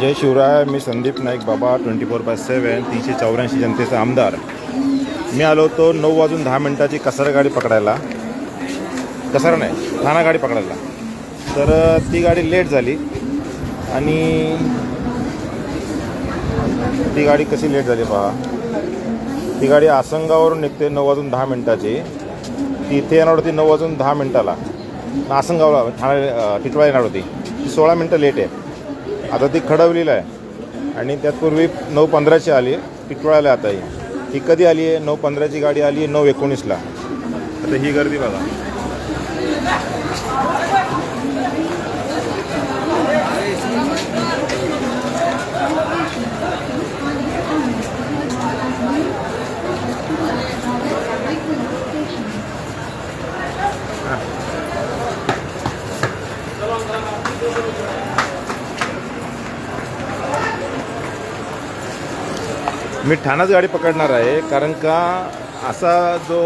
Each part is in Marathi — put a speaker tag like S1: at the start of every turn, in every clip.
S1: जय शिवराय मी संदीप नाईक बाबा ट्वेंटी फोर बाय सेवन तीनशे चौऱ्याऐंशी जनतेचा आमदार. मी आलो होतो नऊ वाजून दहा मिनटाची कसारा गाडी पकडायला. कसारा नाही ठाणा गाडी पकडायला. तर ती गाडी लेट झाली. आणि ती गाडी कशी लेट झाली पहा. ती गाडी आसंगावरून निघते नऊ वाजून दहा मिनटाची. ती इथे येणार होती नऊ वाजून दहा मिनटाला. आसनगावला ठाणे अ, टिटवाळा येणार होती. ती सोळा मिनटं लेट आहे. आता ती खडवलेलं आहे. आणि त्यातपूर्वी नऊ पंधराची आली आहे टिटवाळ्याला आता ही. ही कधी आली आहे? नऊ पंधराची गाडी आली आहे नऊ एकोणीसला. आता ही गर्दी बघा. मी ठाण्याच गाडी पकडणार आहे कारण का असा जो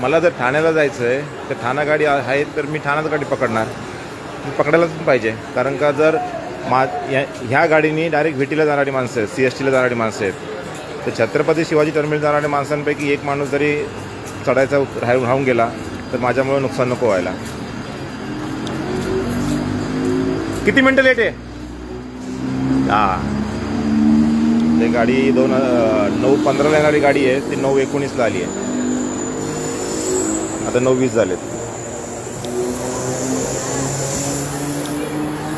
S1: मला जर ठाण्याला जायचं आहे तर ठाणा गाडी आहे तर मी ठाण्याच गाडी पकडणार. मी पकडायलाच पाहिजे कारण का जर मा या ह्या गाडीने डायरेक्ट व्हिटीला जाणारी माणसं आहेत सी एस टीला जाणारी माणसं आहेत. तर छत्रपती शिवाजी टर्मिनल जाणाऱ्या माणसांपैकी एक माणूस जरी चढायचा राहून राहून गेला तर माझ्यामुळे नुकसान नको व्हायला. किती मिनटं लेट आहे? हां. ते गाडी दोन नऊ पंधराला येणारी गाडी आहे. ती नऊ एकोणीसला आली आहे. आता नऊ वीस झालेत.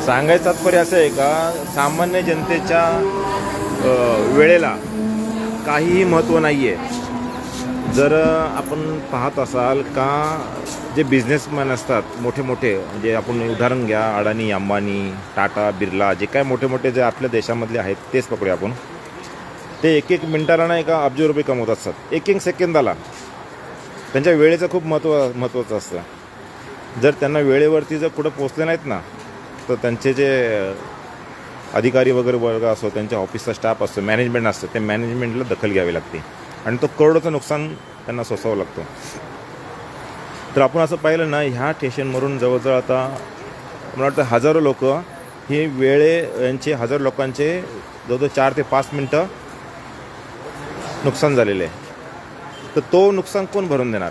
S1: सांगायचं तात्पर्य असं आहे का सामान्य जनतेच्या वेळेला काहीही महत्त्व नाही आहे जर आपण पाहत असाल का जे बिझनेसमॅन असतात मोठे मोठे म्हणजे आपण उदाहरण घ्या अडाणी अंबानी टाटा बिर्ला जे काय मोठे मोठे जे आपल्या देशामधले आहेत तेच पकडूया आपण. ते एक एक मिनिटाला नाही का अब्ज रुपये कमवत असतात एक एक सेकंदाला. त्यांच्या वेळेचं खूप महत्त्व महत्त्वाचं असतं. जर त्यांना वेळेवरती जर कुठं पोचले नाहीत ना तर त्यांचे जे अधिकारी वगैरे वर्ग असो त्यांच्या ऑफिसचा स्टाफ असतो मॅनेजमेंट असतं त्या मॅनेजमेंटला दखल घ्यावी लागते. आणि तो करोडोचं नुकसान त्यांना सोसावं लागतं. तर आपण असं पाहिलं ना ह्या स्टेशनवरून जवळजवळ आता मला वाटतं हजारो लोक ही वेळे यांचे हजारो लोकांचे जवळजवळ चार ते पाच मिनटं नुकसान झालेलं आहे. तर तो नुकसान कोण भरून देणार?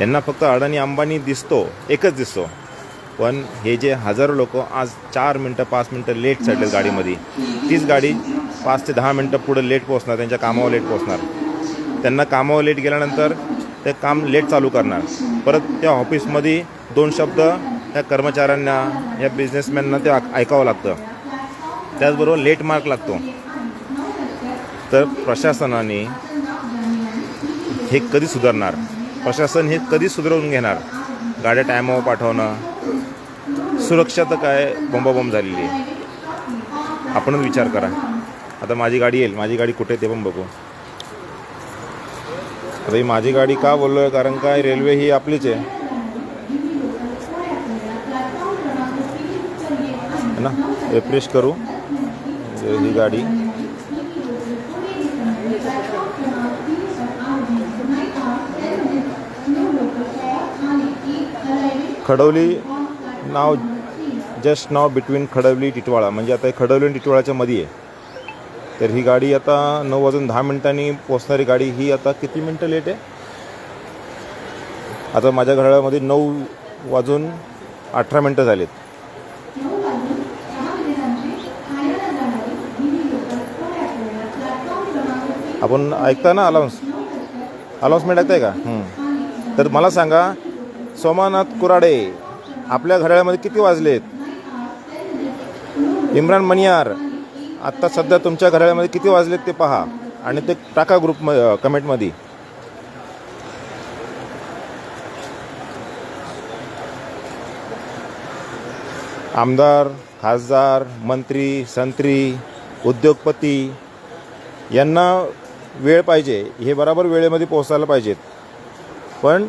S1: यांना फक्त अडाणी अंबानी दिसतो एकच दिसतो. पण हे जे हजारो लोक आज चार मिनटं पाच मिनटं लेट चढलेत गाडीमध्ये. तीच गाडी पाच ते दहा मिनटं पुढं लेट पोहोचणार त्यांच्या कामावर लेट पोहोचणार. त्यांना कामावर लेट गेल्यानंतर ते काम लेट चालू करणार. परत त्या ऑफिसमध्ये दोन शब्द त्या कर्मचाऱ्यांना या बिझनेसमॅनना ते ऐकावं लागतं. त्याचबरोबर लेट मार्क लागतो. तर प्रशासनाने हे कधी सुधारणार? प्रशासन हे कधी सुधारवून घेणार? गाड्या टायमावर पाठवणं सुरक्षा तर काय बोंबाबोंब झालेली आहे. आपणच विचार करा. आता माझी गाडी येईल. माझी गाडी कुठे ते पण बघू. आता ही माझी गाडी का बोललो आहे कारण काय रेल्वे ही आपलीच आहे. ना? रिफ्रेश करू. म्हणजे ही गाडी खडवली नाव जस्ट नाव बिटवीन खडवली टिटवाळा. म्हणजे आता हे खडवली आणि टिटवाळाच्या मध्ये आहे. तर ही गाडी आता नऊ वाजून दहा मिनिटांनी पोचणारी गाडी ही आता किती मिनटं लेट आहे? आता माझ्या घड्याळामध्ये नऊ वाजून अठरा मिनटं झालीत. आपण ऐकता ना अलाउन्स अलाउन्समेंट ऐकताय का? तर मला सांगा सोमानाथ कुराडे आपल्या घड्याळामध्ये किती वाजलेत? इम्रान मनियार आत्ता सध्या तुमच्या घड्याळामध्ये किती वाजलेत ते पहा. आणि ते टाका ग्रुप कमेंटमध्ये आमदार खासदार मंत्री संत्री उद्योगपती यांना वेळ पाहिजे. हे बराबर वेळेमध्ये पोहोचायला पाहिजेत. पण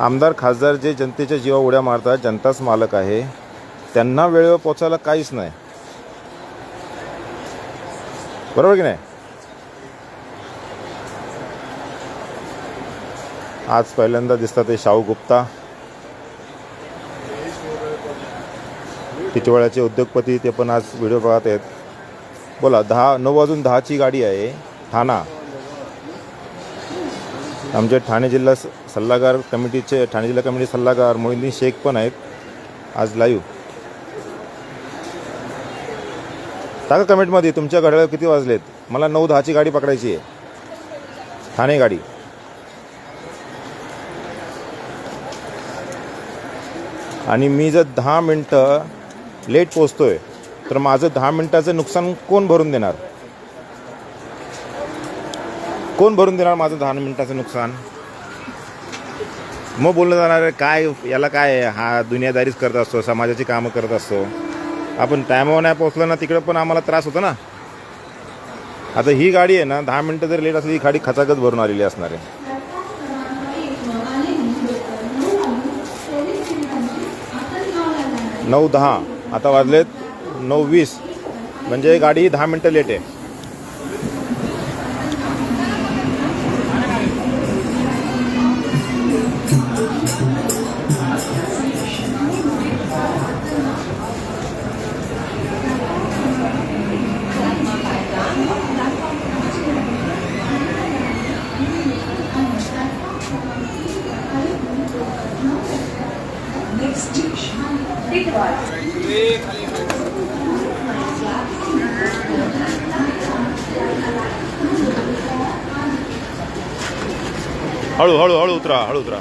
S1: आमदार खासदार जे जनतेच्या जीवा उड्या मारतात जनताच मालक आहे. त्यांना वेळेवर पोचायला काहीच नाही. बरोबर की नाही? आज पहिल्यांदा दिसतात ते शाहू गुप्ता. टिटवाळ्याचे उद्योगपती ते पण आज व्हिडिओ पाहत आहेत. बोला दहा नऊ वाजून दहाची गाडी आहे. ठाणा. आमचे ठाणे जिल्हा स- सल्लागार कमिटीचे ठाणे जिल्हा कमिटी सल्लागार मोहिंदी शेख पण आहेत. आज लाईव्ह टाका कमेंटमध्ये तुमच्या घड्याळ किती वाजलेत? मला नऊ दहाची गाडी पकडायची आहे. ठाणे गाडी. आणि मी जर दहा मिनटं लेट पोचतोय तर माझं दहा मिनटाचं नुकसान कोण भरून देणार? कोण भरून देणार माझं दहा मिनिटाचं नुकसान? मग बोललं जाणार आहे, काय याला काय आहे? हा दुनियादारीच करत असतो समाजाची कामं करत असतो. आपण टायमावर नाही पोचलो ना तिकडं पण आम्हाला त्रास होतो ना. आता ही गाडी आहे ना दहा मिनटं जर लेट असली ही गाडी खचाखच भरून आलेली असणार आहे. नऊ दहा आता वाजलेत नऊ वीस. म्हणजे गाडी दहा मिनटं लेट आहे. हळू हळू हळू उतरा हळू उतरा.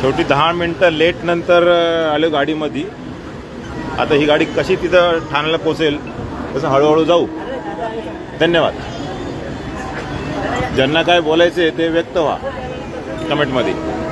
S1: शेवटी दहा मिनटं लेट नंतर आलो गाडीमध्ये. आता ही गाडी कशी तिथं ठाण्याला पोचेल तसं हळूहळू जाऊ. धन्यवाद. ज्यांना काय बोलायचे ते व्यक्त व्हा. कमेंटमध्ये.